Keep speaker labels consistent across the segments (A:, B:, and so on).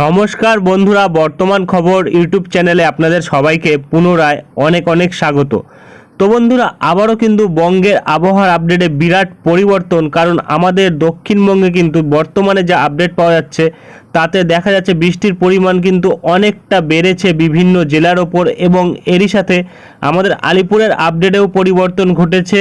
A: নমস্কার বন্ধুরা বর্তমান খবর ইউটিউব চ্যানেলে আপনাদের সবাইকে পুনরায় অনেক অনেক স্বাগত তো বন্ধুরা আবারও কিন্তু বঙ্গের আবহাওয়ার আপডেটে বিরাট পরিবর্তন কারণ আমাদের দক্ষিণবঙ্গে কিন্তু বর্তমানে যা আপডেট পাওয়া যাচ্ছে তাতে দেখা যাচ্ছে বৃষ্টির পরিমাণ কিন্তু অনেকটা বেড়েছে বিভিন্ন জেলার ওপর এবং এরই সাথে আমাদের আলিপুরের আপডেটেও পরিবর্তন ঘটেছে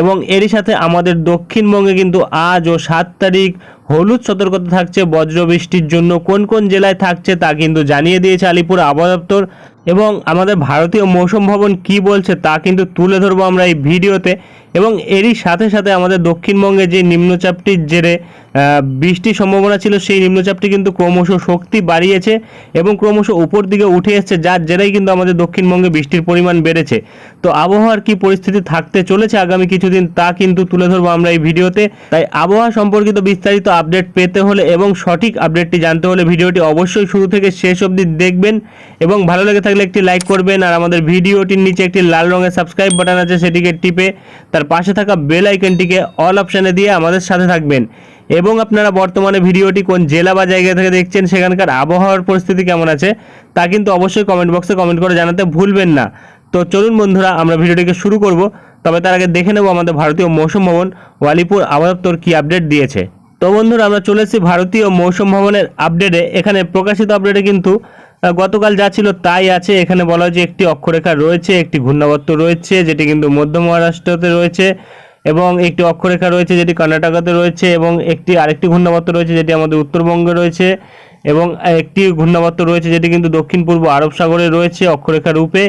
A: এবং এরই সাথে আমাদের দক্ষিণবঙ্গে কিন্তু আজ ও সাত তারিখ হলুদ সতর্কতা থাকছে বজ্রবৃষ্টির জন্য কোন কোন জেলায় থাকছে তা কিন্তু জানিয়ে দিয়েছে আলিপুর আবহাওয়া দপ্তর এবং আমাদের ভারতীয় মৌসুম ভবন কি বলছে তা কিন্তু তুলে ধরবো আমরা এই ভিডিওতে এবং এরই সাথে সাথে আমাদের দক্ষিণবঙ্গে যে নিম্নচাপটির জেরে বৃষ্টির সম্ভাবনা ছিল সেই নিম্নচাপটি কিন্তু ক্রমশ শক্তি বাড়িয়েছে এবং ক্রমশ উপর দিকে উঠে এসছে যার জেরেই কিন্তু আমাদের দক্ষিণবঙ্গে বৃষ্টির পরিমাণ বেড়েছে তো আবহাওয়ার কি পরিস্থিতি থাকতে চলেছে আগামী কিছুদিন তা কিন্তু তুলে ধরবো আমরা এই ভিডিওতে তাই আবহাওয়া সম্পর্কিত বিস্তারিত আপডেট পেতে হলে এবং সঠিক আপডেটটি জানতে হলে ভিডিওটি অবশ্যই শুরু থেকে শেষ অবধি দেখবেন এবং ভালো লেগে থাকলে একটি লাইক করবেন আর আমাদের ভিডিওটির নিচে একটি লাল রঙের সাবস্ক্রাইব বাটন আছে সেটিকে টিপে তার পাশে থাকা বেল আইকনটিকে অল অপশানে দিয়ে আমাদের সাথে থাকবেন এবং আপনারা বর্তমানে ভিডিওটি কোন জেলা বা জায়গা থেকে দেখছেন সেখানকার আবহাওয়ার পরিস্থিতি কেমন আছে তা কিন্তু অবশ্যই কমেন্ট বক্সে কমেন্ট করে জানাতে ভুলবেন না তো চলুন বন্ধুরা আমরা ভিডিওটিকে শুরু করব তবে তার আগে দেখে নেব আমাদের ভারতীয় মৌসুম ভবন ওয়ালিপুর আবহাওয়া কি আপডেট দিয়েছে তো বন্ধুরা আমরা চলে এসেছি ভারতীয় মৌসুম ভবনের আপডেটে এখানে প্রকাশিত আপডেটে কিন্তু গতকাল যা ছিল তাই আছে এখানে বলা হয়েছে একটি অক্ষরেখা রয়েছে একটি ঘূর্ণাবর্ত রয়েছে যেটি কিন্তু মধ্য মহারাষ্ট্রতে রয়েছে এবং একটি অক্ষরেখা রয়েছে যেটি কর্ণাটকাতে রয়েছে এবং একটি আরেকটি ঘূর্ণাবর্ত রয়েছে যেটি আমাদের উত্তরবঙ্গে রয়েছে এবং একটি ঘূর্ণাবর্ত রয়েছে যেটি কিন্তু দক্ষিণ পূর্ব আরব সাগরে রয়েছে অক্ষরেখা রূপে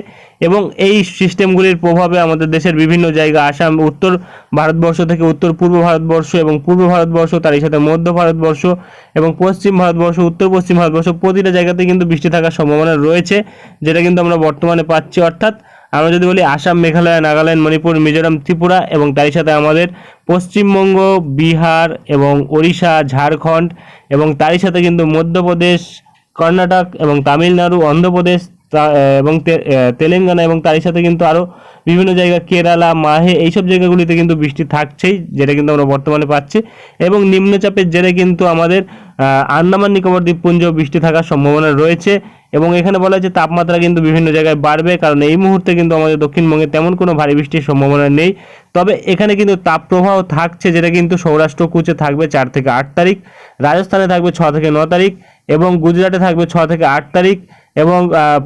A: এবং এই সিস্টেমগুলির প্রভাবে আমাদের দেশের বিভিন্ন জায়গা আসাম উত্তর ভারতবর্ষ থেকে উত্তর পূর্ব ভারতবর্ষ এবং পূর্ব ভারতবর্ষ তারই সাথে মধ্য ভারতবর্ষ এবং পশ্চিম ভারতবর্ষ উত্তর পশ্চিম ভারতবর্ষ প্রতিটা জায়গাতে কিন্তু বৃষ্টি থাকার সম্ভাবনা রয়েছে যেটা কিন্তু আমরা বর্তমানে পাচ্ছি অর্থাৎ আমরা যদি বলি আসাম মেঘালয় নাগাল্যান্ড মণিপুর মিজোরাম ত্রিপুরা এবং তারই সাথে আমাদের পশ্চিমবঙ্গ বিহার এবং ওড়িশা ঝাড়খণ্ড এবং তারই সাথে কিন্তু মধ্যপ্রদেশ কর্ণাটক এবং তামিলনাড়ু অন্ধ্রপ্রদেশ এবং তেলেঙ্গানা এবং তারই সাথে কিন্তু আরও বিভিন্ন জায়গা কেরালা মাহে এইসব জায়গাগুলিতে কিন্তু বৃষ্টি থাকছেই যেটা কিন্তু আমরা বর্তমানে পাচ্ছি এবং নিম্নচাপের জেরে কিন্তু আমাদের আন্দামান নিকোবর দ্বীপপুঞ্জ বৃষ্টি থাকার সম্ভাবনা রয়েছে এবং এখানে বলা হয়েছে তাপমাত্রা কিন্তু বিভিন্ন জায়গায় বাড়বে কারণ এই মুহূর্তে কিন্তু আমাদের দক্ষিণবঙ্গে তেমন কোনো ভারী বৃষ্টির সম্ভাবনা নেই তবে এখানে কিন্তু তাপপ্রবাহ থাকছে যেটা কিন্তু সৌরাষ্ট্র কুচে থাকবে চার থেকে আট তারিখ রাজস্থানে থাকবে ছ থেকে ন তারিখ এবং গুজরাটে থাকবে ছ থেকে আট তারিখ এবং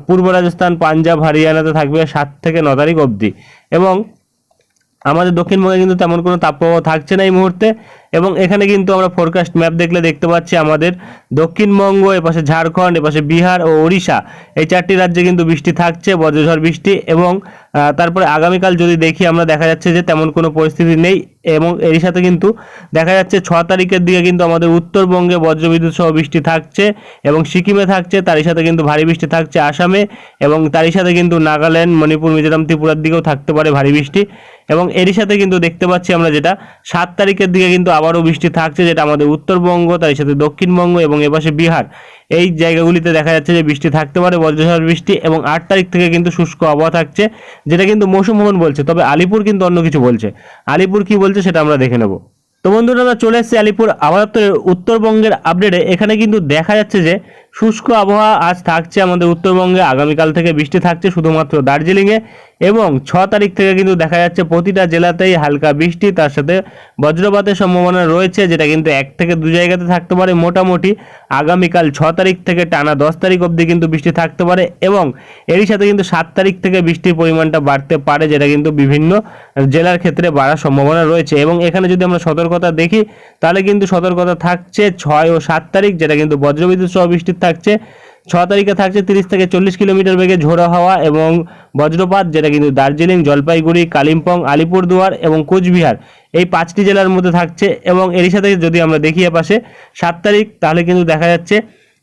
A: পূর্ব রাজস্থান পাঞ্জাব হরিয়ানাতে থাকবে সাত থেকে ন তারিখ অবধি এবং আমাদের দক্ষিণবঙ্গে কিন্তু তেমন কোনো তাপপ্রবাহ থাকছে না এই মুহূর্তে এবং এখানে কিন্তু আমরা ফোরকাস্ট ম্যাপ দেখলে দেখতে পাচ্ছি আমাদের দক্ষিণবঙ্গ এপাশে ঝাড়খণ্ড এপাশে বিহার ও ওড়িশা এই চারটি রাজ্যে কিন্তু বৃষ্টি থাকছে বজ্রঝড় বৃষ্টি এবং তারপরে আগামীকাল যদি দেখি আমরা দেখা যাচ্ছে যে তেমন কোনো পরিস্থিতি নেই এবং এর সাথে কিন্তু দেখা যাচ্ছে ছ তারিখের দিকে কিন্তু আমাদের উত্তরবঙ্গে বজ্রবিদ্যুৎ সহ বৃষ্টি থাকছে এবং সিকিমে থাকছে তারই সাথে কিন্তু ভারী বৃষ্টি থাকছে আসামে এবং তারই সাথে কিন্তু নাগাল্যান্ড মণিপুর মিজোরাম ত্রিপুরার দিকেও থাকতে পারে ভারী বৃষ্টি এবং এরই সাথে কিন্তু দেখতে পাচ্ছি আমরা যেটা সাত তারিখের দিকে কিন্তু আবারও বৃষ্টি থাকছে যেটা আমাদের উত্তরবঙ্গ তার সাথে দক্ষিণবঙ্গ এবং এপাশে বিহার এই জায়গাগুলিতে দেখা যাচ্ছে যে বৃষ্টি থাকতে পারে বজ্রঝড় বৃষ্টি এবং আট তারিখ থেকে কিন্তু শুষ্ক আবহাওয়া থাকছে যেটা কিন্তু মৌসুম ভবন বলছে তবে আলিপুর কিন্তু অন্য কিছু বলছে আলিপুর কি বলছে সেটা আমরা দেখে নেব তো বন্ধুরা আমরা চলে এসেছি আলিপুর আবহাওয়া দপ্তরের উত্তরবঙ্গের আপডেটে এখানে কিন্তু দেখা যাচ্ছে যে শুষ্ক আবহাওয়া আজ থাকছে আমাদের উত্তরবঙ্গে আগামীকাল থেকে বৃষ্টি থাকছে শুধুমাত্র দার্জিলিংয়ে এবং ছ তারিখ থেকে কিন্তু দেখা যাচ্ছে প্রতিটা জেলাতেই হালকা বৃষ্টি তার সাথে বজ্রপাতের সম্ভাবনা রয়েছে যেটা কিন্তু এক থেকে দু জায়গাতে থাকতে পারে মোটামুটি আগামীকাল ছ তারিখ থেকে টানা দশ তারিখ অবধি কিন্তু বৃষ্টি থাকতে পারে এবং এরই সাথে কিন্তু সাত তারিখ থেকে বৃষ্টির পরিমাণটা বাড়তে পারে যেটা কিন্তু বিভিন্ন জেলার ক্ষেত্রে বাড়ার সম্ভাবনা রয়েছে এবং এখানে যদি আমরা সতর্কতা দেখি তাহলে কিন্তু সতর্কতা থাকছে ছয় ও সাত তারিখ যেটা কিন্তু বজ্রবিদ্যুৎ সহ বৃষ্টির থাকছে ছ তারিখে থাকছে তিরিশ থেকে চল্লিশ কিলোমিটার বেগে ঝোড়ো হাওয়া এবং বজ্রপাত যেটা কিন্তু দার্জিলিং জলপাইগুড়ি কালিম্পং আলিপুরদুয়ার এবং কোচবিহার এই পাঁচটি জেলার মধ্যে থাকছে এবং এরই সাথে যদি আমরা দেখি পাশে সাত তারিখ তাহলে কিন্তু দেখা যাচ্ছে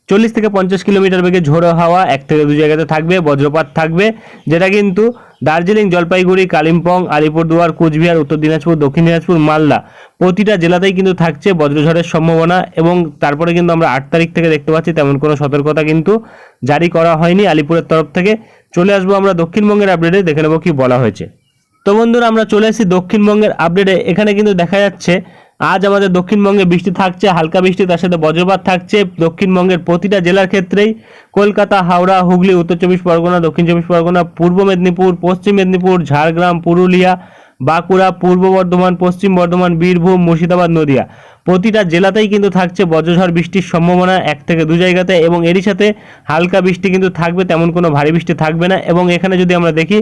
A: চল্লিশ থেকে পঞ্চাশ কিলোমিটার বেগে ঝোড়ো হাওয়া এক থেকে দু জায়গাতে থাকবে বজ্রপাত থাকবে যেটা কিন্তু দার্জিলিং জলপাইগুড়ি কালিম্পং আলিপুরদুয়ার কোচবিহার উত্তর দিনাজপুর দক্ষিণ দিনাজপুর মালদা প্রতিটা জেলাতেই কিন্তু থাকছে বজ্রঝড়ের সম্ভাবনা এবং তারপরে কিন্তু আমরা আট তারিখ থেকে দেখতে পাচ্ছি তেমন কোনো সতর্কতা কিন্তু জারি করা হয়নি আলিপুরের তরফ থেকে চলে আসবো আমরা দক্ষিণবঙ্গের আপডেটে দেখে নেবো কী বলা হয়েছে তো বন্ধুরা আমরা চলে আসি দক্ষিণবঙ্গের আপডেটে এখানে কিন্তু দেখা যাচ্ছে আজ আমাদের দক্ষিণবঙ্গে বৃষ্টি থাকছে হালকা বৃষ্টি তার সাথে বজ্রপাত থাকছে দক্ষিণবঙ্গের প্রতিটা জেলার ক্ষেত্রেই কলকাতা হাওড়া হুগলি উত্তর চব্বিশ পরগনা দক্ষিণ চব্বিশ পরগনা পূর্ব মেদিনীপুর পশ্চিম মেদিনীপুর ঝাড়গ্রাম পুরুলিয়া বাঁকুড়া পূর্ব বর্ধমান পশ্চিম বর্ধমান বীরভূম মুর্শিদাবাদ নদিয়া প্রতিটা জেলাতেই কিন্তু থাকছে বজ্রঝড় বৃষ্টির সম্ভাবনা এক থেকে দু জায়গাতে এবং এরই সাথে হালকা বৃষ্টি কিন্তু থাকবে তেমন কোনো ভারী বৃষ্টি থাকবে না এবং এখানে যদি আমরা দেখি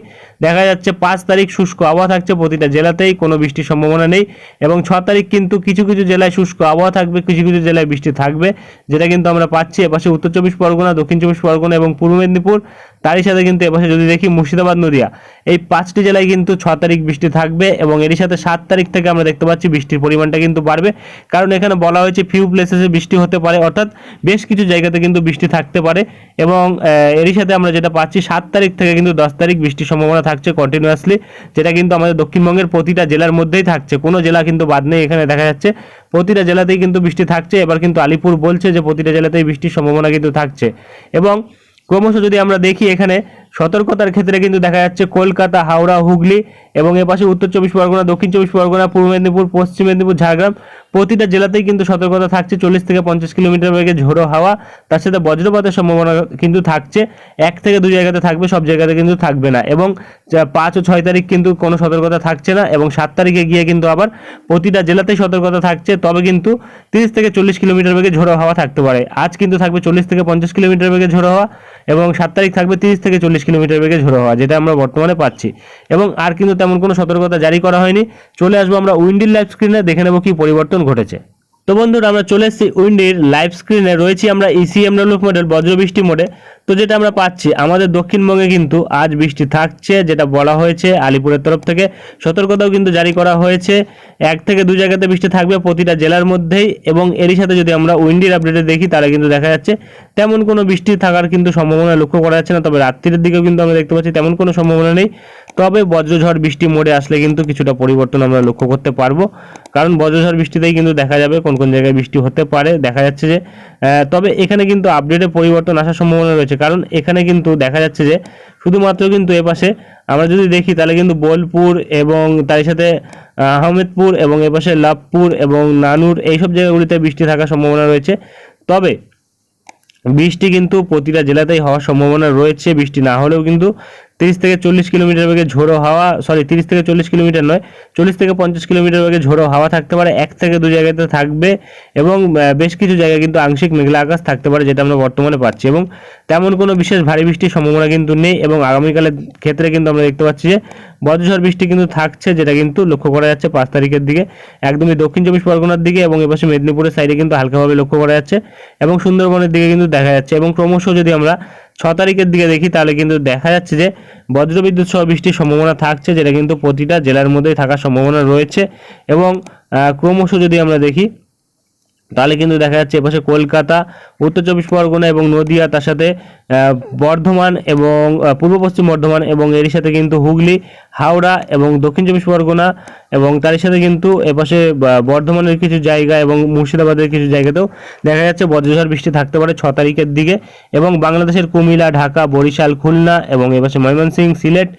A: দেখা যাচ্ছে পাঁচ তারিখ শুষ্ক আবহাওয়া থাকছে প্রতিটা জেলাতেই কোনো বৃষ্টির সম্ভাবনা নেই এবং ছ তারিখ কিন্তু কিছু কিছু জেলায় শুষ্ক আবহাওয়া থাকবে কিছু কিছু জেলায় বৃষ্টি থাকবে যেটা কিন্তু আমরা পাচ্ছি এপাশে উত্তর চব্বিশ পরগনা দক্ষিণ চব্বিশ পরগনা এবং পূর্ব মেদিনীপুর তারই সাথে কিন্তু এপাশে যদি দেখি মুর্শিদাবাদ নদিয়া এই পাঁচটি জেলায় কিন্তু ছ তারিখ বৃষ্টি থাকবে এবং এরই সাথে সাত তারিখ থেকে আমরা দেখতে পাচ্ছি বৃষ্টির পরিমাণটা কিন্তু বাড়বে কারণ এখানে বলা হয়েছে ফিউ প্লেসেসে বৃষ্টি হতে পারে অর্থাৎ বেশ কিছু জায়গাতে কিন্তু বৃষ্টি থাকতে পারে এবং এরই সাথে আমরা যেটা পাচ্ছি সাত তারিখ থেকে কিন্তু দশ তারিখ বৃষ্টির সম্ভাবনা থাকছে কন্টিনিউয়াসলি যেটা কিন্তু আমাদের দক্ষিণবঙ্গের প্রতিটা জেলার মধ্যেই থাকছে কোনো জেলা কিন্তু বাদ নেই এখানে দেখা যাচ্ছে প্রতিটা জেলাতেই কিন্তু বৃষ্টি থাকছে এবার কিন্তু আলিপুর বলছে যে প্রতিটা জেলাতেই বৃষ্টির সম্ভাবনা কিন্তু থাকছে এবং ক্রমশ যদি আমরা দেখি এখানে সতর্কতার ক্ষেত্রে কিন্তু দেখা যাচ্ছে কলকাতা হাওড়া হুগলি এবং এ পাশে উত্তর চব্বিশ পরগনা দক্ষিণ চব্বিশ পরগনা পূর্ব মেদিনীপুর পশ্চিম মেদিনীপুর ঝাড়গ্রাম প্রতিটা জেলাতেই কিন্তু সতর্কতা থাকছে চল্লিশ থেকে পঞ্চাশ কিলোমিটার বেগে ঝোড়ো হাওয়া তার সাথে বজ্রপাতের সম্ভাবনা কিন্তু থাকছে এক থেকে দুই জায়গাতে থাকবে সব জায়গাতে কিন্তু থাকবে না এবং পাঁচ ও ছয় তারিখ কিন্তু কোনো সতর্কতা থাকছে না এবং সাত তারিখে গিয়ে কিন্তু আবার প্রতিটা জেলাতেই সতর্কতা থাকছে তবে কিন্তু তিরিশ থেকে চল্লিশ কিলোমিটার বেগে ঝোড়ো হাওয়া থাকতে পারে আজ কিন্তু থাকবে চল্লিশ থেকে পঞ্চাশ কিলোমিটার বেগে ঝোড়ো হাওয়া এবং সাত তারিখ থাকবে তিরিশ থেকে চল্লিশ কিলোমিটার বেগে ঝোড়ো হওয়া যেটা আমরা বর্তমানে পাচ্ছি এবং আর কিন্তু তেমন কোনো সতর্কতা জারি করা হয়নি চলে আসবো আমরা উইন্ডির লাইভ স্ক্রিনে দেখে নেব কি পরিবর্তন ঘটেছে তো বন্ধুরা আমরা চলে এসেছি উইন্ডির লাইভ স্ক্রিনে রয়েছি আমরা ইসিএমডব্লিউ e মডেল বজ্রবৃষ্টি মোডে তো যেটা আমরা পাচ্ছি আমাদের দক্ষিণবঙ্গে কিন্তু আজ বৃষ্টি থাকছে যেটা বলা হয়েছে আলিপুরের তরফ থেকে সতর্কতাও কিন্তু জারি করা হয়েছে এক থেকে দু জায়গাতে বৃষ্টি থাকবে প্রতিটা জেলার মধ্যেই এবং এরই সাথে যদি আমরা উইন্ডির আপডেটে দেখি তাহলে কিন্তু দেখা যাচ্ছে তেমন কোনো বৃষ্টি থাকার কিন্তু সম্ভাবনা লক্ষ্য করা যাচ্ছে না তবে রাত্রির দিকেও কিন্তু আমরা দেখতে পাচ্ছি তেমন কোনো সম্ভাবনা নেই তবে বজ্রঝড় বৃষ্টি মোড়ে আসলে কিন্তু কিছুটা পরিবর্তন আমরা লক্ষ্য করতে পারবো কারণ বজ্রঝড় বৃষ্টিতেই কিন্তু দেখা যাবে কোন কোন জায়গায় বৃষ্টি হতে পারে দেখা যাচ্ছে যে তবে এখানে কিন্তু আপডেটে পরিবর্তন আসার সম্ভাবনা রয়েছে কারণ এখানে কিন্তু দেখা যাচ্ছে যে শুধুমাত্র কিন্তু এপাশে আমরা যদি দেখি তাহলে কিন্তু বোলপুর এবং তার সাথে আহমেদপুর এবং এপাশে লাভপুর এবং নানুর এইসব জায়গাগুলিতে বৃষ্টি থাকার সম্ভাবনা রয়েছে তবে বৃষ্টি কিন্তু প্রতিটা জেলাতেই হওয়ার সম্ভাবনা রয়েছে বৃষ্টি না হলেও কিন্তু তিরিশ থেকে চল্লিশ কিলোমিটার বেগে ঝোড়ো হাওয়া সরি তিরিশ থেকে চল্লিশ কিলোমিটার নয় চল্লিশ থেকে পঞ্চাশ কিলোমিটার বেগে ঝোড়ো হাওয়া থাকতে পারে এক থেকে দু জায়গাতে থাকবে এবং বেশ কিছু জায়গায় কিন্তু আংশিক মেঘলা আকাশ থাকতে পারে যেটা আমরা বর্তমানে পাচ্ছি এবং তেমন কোনো বিশেষ ভারী বৃষ্টির সম্ভাবনা কিন্তু নেই এবং আগামীকালের ক্ষেত্রে কিন্তু আমরা দেখতে পাচ্ছি যে বজ্রঝড় বৃষ্টি কিন্তু থাকছে যেটা কিন্তু লক্ষ্য করা যাচ্ছে পাঁচ তারিখের দিকে একদমই দক্ষিণ চব্বিশ পরগনার দিকে এবং এপাশে মেদিনীপুরের সাইডে কিন্তু হালকাভাবে লক্ষ্য করা যাচ্ছে এবং সুন্দরবনের দিকে কিন্তু দেখা যাচ্ছে এবং ক্রমশ যদি আমরা ছ তারিখের দিকে দেখি তাহলে কিন্তু দেখা যাচ্ছে যে বজ্রবিদ্যুৎ সহ বৃষ্টির সম্ভাবনা থাকছে যেটা কিন্তু প্রতিটা জেলার মধ্যেই থাকার সম্ভাবনা রয়েছে এবং ক্রমশ যদি আমরা দেখি তাহলে কিন্তু দেখা যাচ্ছে এপাশে কলকাতা উত্তর চব্বিশ পরগনা এবং নদিয়া তার সাথে বর্ধমান এবং পূর্ব পশ্চিম বর্ধমান এবং এর সাথে কিন্তু হুগলি হাওড়া এবং দক্ষিণ চব্বিশ পরগনা এবং তার সাথে কিন্তু এপাশে বর্ধমানের কিছু জায়গা এবং মুর্শিদাবাদের কিছু জায়গাতেও দেখা যাচ্ছে বজ্রঝড় বৃষ্টি থাকতে পারে ছ তারিখের দিকে এবং বাংলাদেশের কুমিল্লা ঢাকা বরিশাল খুলনা এবং এপাশে ময়মনসিংহ সিলেট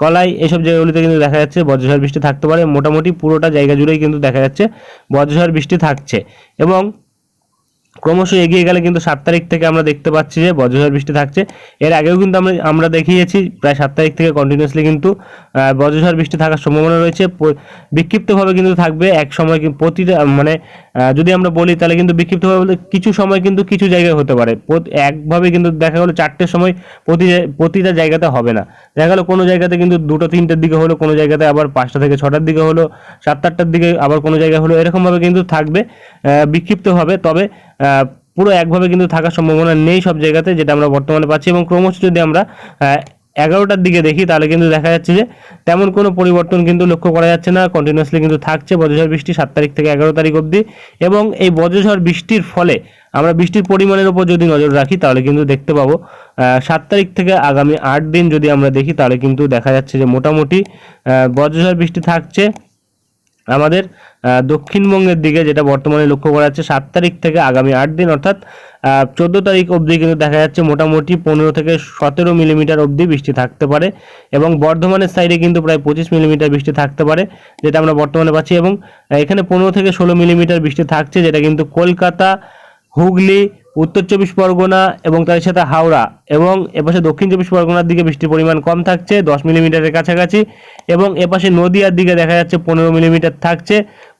A: কলাই এসব জায়গাগুলিতে কিন্তু দেখা যাচ্ছে বজ্রঝড় বৃষ্টি থাকতে পারে মোটামুটি পুরোটা জায়গা জুড়েই কিন্তু দেখা যাচ্ছে বজ্রঝড় বৃষ্টি থাকছে এবং ক্রমশ এগিয়ে গেলে কিন্তু সাত তারিখ থেকে আমরা দেখতে পাচ্ছি যে বজ্রঝড় বৃষ্টি থাকছে এর আগেও কিন্তু আমরা আমরা দেখিয়েছি প্রায় সাত তারিখ থেকে কন্টিনিউসলি কিন্তু বজ্রঝড় বৃষ্টি থাকার সম্ভাবনা রয়েছে বিক্ষিপ্তভাবে কিন্তু থাকবে এক সময় প্রতিটা মানে যদি আমরা বলি তাহলে কিন্তু বিক্ষিপ্তভাবে কিছু সময় কিন্তু কিছু জায়গায় হতে পারে একভাবে কিন্তু দেখা গেলো চারটের সময় প্রতি প্রতিটা জায়গাতে হবে না দেখা গেলো কোনো জায়গাতে কিন্তু দুটো তিনটের দিকে হলো কোনো জায়গাতে আবার পাঁচটা থেকে ছটার দিকে হলো সাত আটটার দিকে আবার কোনো জায়গায় হলো এরকমভাবে কিন্তু থাকবে বিক্ষিপ্ত হবে তবে পুরো একভাবে কিন্তু থাকার সম্ভাবনা নেই সব জায়গাতে যেটা আমরা বর্তমানে পাচ্ছি এবং ক্রমশ যদি আমরা এগারোটার দিকে দেখি তাহলে কিন্তু দেখা যাচ্ছে যে তেমন কোনো পরিবর্তন কিন্তু লক্ষ্য করা যাচ্ছে না কন্টিনিউয়াসলি কিন্তু থাকছে বজ্রঝড় বৃষ্টি সাত তারিখ থেকে এগারো তারিখ অবধি এবং এই বজ্রঝড় বৃষ্টির ফলে আমরা বৃষ্টির পরিমাণের উপর যদি নজর রাখি তাহলে কিন্তু দেখতে পাবো সাত তারিখ থেকে আগামী আট দিন যদি আমরা দেখি তাহলে কিন্তু দেখা যাচ্ছে যে মোটামুটি বজ্রঝড় বৃষ্টি থাকছে আমাদের দক্ষিণবঙ্গের দিকে যেটা বর্তমানে লক্ষ্য করা যাচ্ছে সাত তারিখ থেকে আগামী আট দিন অর্থাৎ চোদ্দ তারিখ অবধি কিন্তু দেখা যাচ্ছে মোটামুটি পনেরো থেকে সতেরো মিলিমিটার অবধি বৃষ্টি থাকতে পারে এবং বর্ধমানের সাইডে কিন্তু প্রায় পঁচিশ মিলিমিটার বৃষ্টি থাকতে পারে যেটা আমরা বর্তমানে পাচ্ছি এবং এখানে পনেরো থেকে ষোলো মিলিমিটার বৃষ্টি থাকছে যেটা কিন্তু কলকাতা হুগলি উত্তর চব্বিশ পরগনা এবং তার সাথে হাওড়া এবং এপাশে দক্ষিণ চব্বিশ পরগনার দিকে বৃষ্টির পরিমাণ কম থাকছে দশ মিলিমিটারের কাছাকাছি এবং এপাশে নদীয়ার দিকে দেখা যাচ্ছে পনেরো মিলিমিটার থাকছে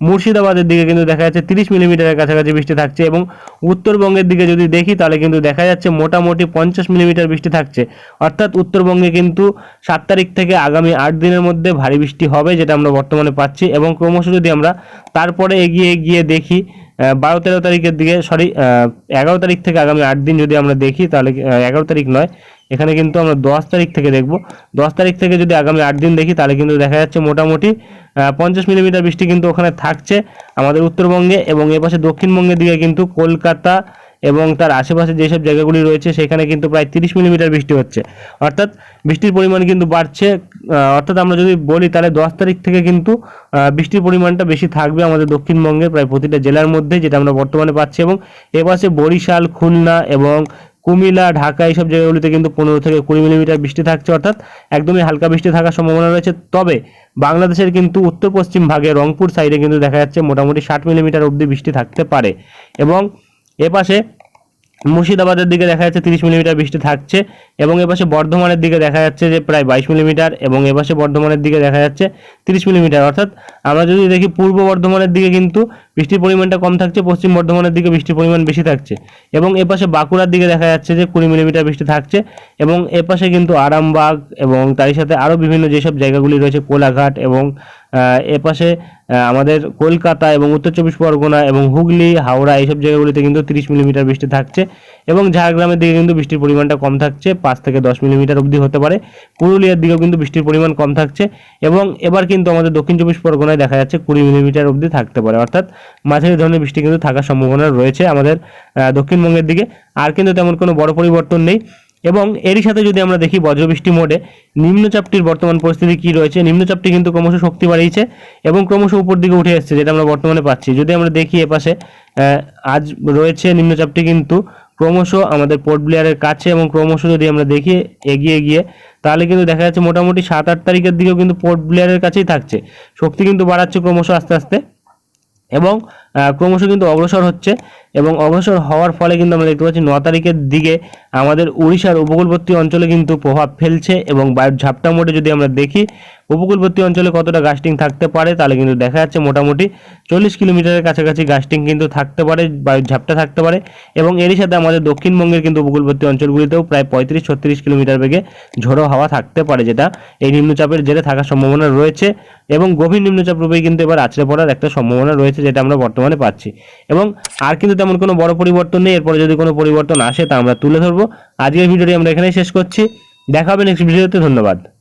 A: মুর্শিদাবাদের দিকে কিন্তু দেখা যাচ্ছে তিরিশ মিলিমিটারের কাছাকাছি বৃষ্টি থাকছে এবং উত্তরবঙ্গের দিকে যদি দেখি তাহলে কিন্তু দেখা যাচ্ছে মোটামুটি পঞ্চাশ মিলিমিটার বৃষ্টি থাকছে অর্থাৎ উত্তরবঙ্গে কিন্তু সাত তারিখ থেকে আগামী আট দিনের মধ্যে ভারী বৃষ্টি হবে যেটা আমরা বর্তমানে পাচ্ছি এবং ক্রমশ যদি আমরা তারপরে এগিয়ে গিয়ে দেখি বারো তেরো তারিখের দিকে সরি এগারো তারিখ থেকে আগামী আট দিন যদি আমরা দেখি তাহলে এগারো তারিখ নয় এখানে কিন্তু আমরা দশ তারিখ থেকে দেখব দশ তারিখ থেকে যদি আগামী আট দিন দেখি তাহলে কিন্তু দেখা যাচ্ছে মোটামুটি পঞ্চাশ মিলিমিটার বৃষ্টি কিন্তু ওখানে থাকছে আমাদের উত্তরবঙ্গে এবং পাশে দক্ষিণবঙ্গের দিকে কিন্তু কলকাতা এবং তার আশেপাশে যেসব জায়গাগুলি রয়েছে সেখানে কিন্তু প্রায় তিরিশ মিলিমিটার বৃষ্টি হচ্ছে অর্থাৎ বৃষ্টির পরিমাণ কিন্তু বাড়ছে অর্থাৎ আমরা যদি বলি তাহলে দশ তারিখ থেকে কিন্তু বৃষ্টির পরিমাণটা বেশি থাকবে আমাদের দক্ষিণবঙ্গের প্রায় প্রতিটা জেলার মধ্যে যেটা আমরা বর্তমানে পাচ্ছি এবং এপাশে বরিশাল খুলনা এবং কুমিলা ঢাকা এইসব জায়গাগুলিতে কিন্তু পনেরো থেকে কুড়ি মিলিমিটার বৃষ্টি থাকছে অর্থাৎ একদমই হালকা বৃষ্টি থাকার সম্ভাবনা রয়েছে তবে বাংলাদেশের কিন্তু উত্তর পশ্চিম ভাগে রংপুর সাইডে কিন্তু দেখা যাচ্ছে মোটামুটি ষাট মিলিমিটার অবধি বৃষ্টি থাকতে পারে এবং এপাশে মুর্শিদাবাদের দিকে দেখা যাচ্ছে তিরিশ মিলিমিটার বৃষ্টি থাকছে এবং এপাশে বর্ধমানের দিকে দেখা যাচ্ছে যে প্রায় বাইশ মিলিমিটার এবং এপাশে বর্ধমানের দিকে দেখা যাচ্ছে তিরিশ মিলিমিটার অর্থাৎ আমরা যদি দেখি পূর্ব বর্ধমানের দিকে কিন্তু বৃষ্টির পরিমাণটা কম থাকছে পশ্চিম বর্ধমানের দিকে বৃষ্টির পরিমাণ বেশি থাকছে এবং এপাশে বাঁকুড়ার দিকে দেখা যাচ্ছে যে কুড়ি মিলিমিটার বৃষ্টি থাকছে এবং এপাশে কিন্তু আরামবাগ এবং তারই সাথে আরও বিভিন্ন যেসব জায়গাগুলি রয়েছে কোলাঘাট এবং এপাশে আমাদের কলকাতা এবং উত্তর চব্বিশ পরগনা এবং হুগলি হাওড়া এইসব জায়গাগুলিতে কিন্তু তিরিশ মিলিমিটার বৃষ্টি থাকছে এবং ঝাড়গ্রামের দিকে কিন্তু বৃষ্টির পরিমাণটা কম থাকছে পাঁচ থেকে দশ মিলিমিটার অবধি হতে পারে পুরুলিয়ার দিকেও কিন্তু বৃষ্টির পরিমাণ কম থাকছে এবং এবার কিন্তু আমাদের দক্ষিণ চব্বিশ পরগনায় জায়গায় দেখা যাচ্ছে কুড়ি মিলিমিটার অবধি থাকতে পারে অর্থাৎ মাঝারি ধরনের বৃষ্টি কিন্তু থাকার সম্ভাবনা রয়েছে আমাদের দক্ষিণবঙ্গের দিকে আর কিন্তু তেমন কোনো বড় পরিবর্তন নেই এবং এরই সাথে যদি আমরা দেখি বজ্রবৃষ্টি মোডে নিম্নচাপটির বর্তমান পরিস্থিতি কি রয়েছে নিম্নচাপটি কিন্তু ক্রমশ শক্তি বাড়িয়েছে এবং ক্রমশ উপর দিকে উঠে এসছে যেটা আমরা বর্তমানে পাচ্ছি যদি আমরা দেখি এপাশে আজ রয়েছে নিম্নচাপটি কিন্তু ক্রমশ আমাদের পোর্ট ব্লেয়ারের কাছে এবং ক্রমশ যদি আমরা দেখি এগিয়ে গিয়ে তাহলে কিন্তু দেখা যাচ্ছে মোটামুটি সাত আট তারিখের দিকেও কিন্তু পোর্ট ব্লেয়ারের কাছেই থাকছে শক্তি কিন্তু বাড়াচ্ছে ক্রমশ আস্তে আস্তে এবং ক্রমশ কিন্তু অগ্রসর হচ্ছে এবং অগ্রসর হওয়ার ফলে কিন্তু আমরা দেখতে পাচ্ছি ন তারিখের দিকে আমাদের উড়িষ্যার উপকূলবর্তী অঞ্চলে কিন্তু প্রভাব ফেলছে এবং বায়ুর ঝাপটা মোটে যদি আমরা দেখি উপকূলবর্তী অঞ্চলে কতটা গাস্টিং থাকতে পারে তাহলে কিন্তু দেখা যাচ্ছে মোটামুটি চল্লিশ কিলোমিটারের কাছাকাছি গাস্টিং কিন্তু থাকতে পারে বায়ুর ঝাপটা থাকতে পারে এবং এরই সাথে আমাদের দক্ষিণবঙ্গের কিন্তু উপকূলবর্তী অঞ্চলগুলিতেও প্রায় পঁয়ত্রিশ ছত্রিশ কিলোমিটার বেগে ঝোড়ো হাওয়া থাকতে পারে যেটা এই নিম্নচাপের জেরে থাকার সম্ভাবনা রয়েছে এবং গভীর নিম্নচাপ রূপে কিন্তু এবার আছড়ে পড়ার একটা সম্ভাবনা রয়েছে যেটা আমরা বর্তমানে মানে পাচ্ছি এবং আর কিন্তু তেমন কোনো বড় পরিবর্তন নেই এরপরে যদি কোনো পরিবর্তন আসে তা আমরা তুলে ধরবো আজকের ভিডিওটি আমরা এখানেই শেষ করছি দেখা হবে নেক্সট ভিডিওতে ধন্যবাদ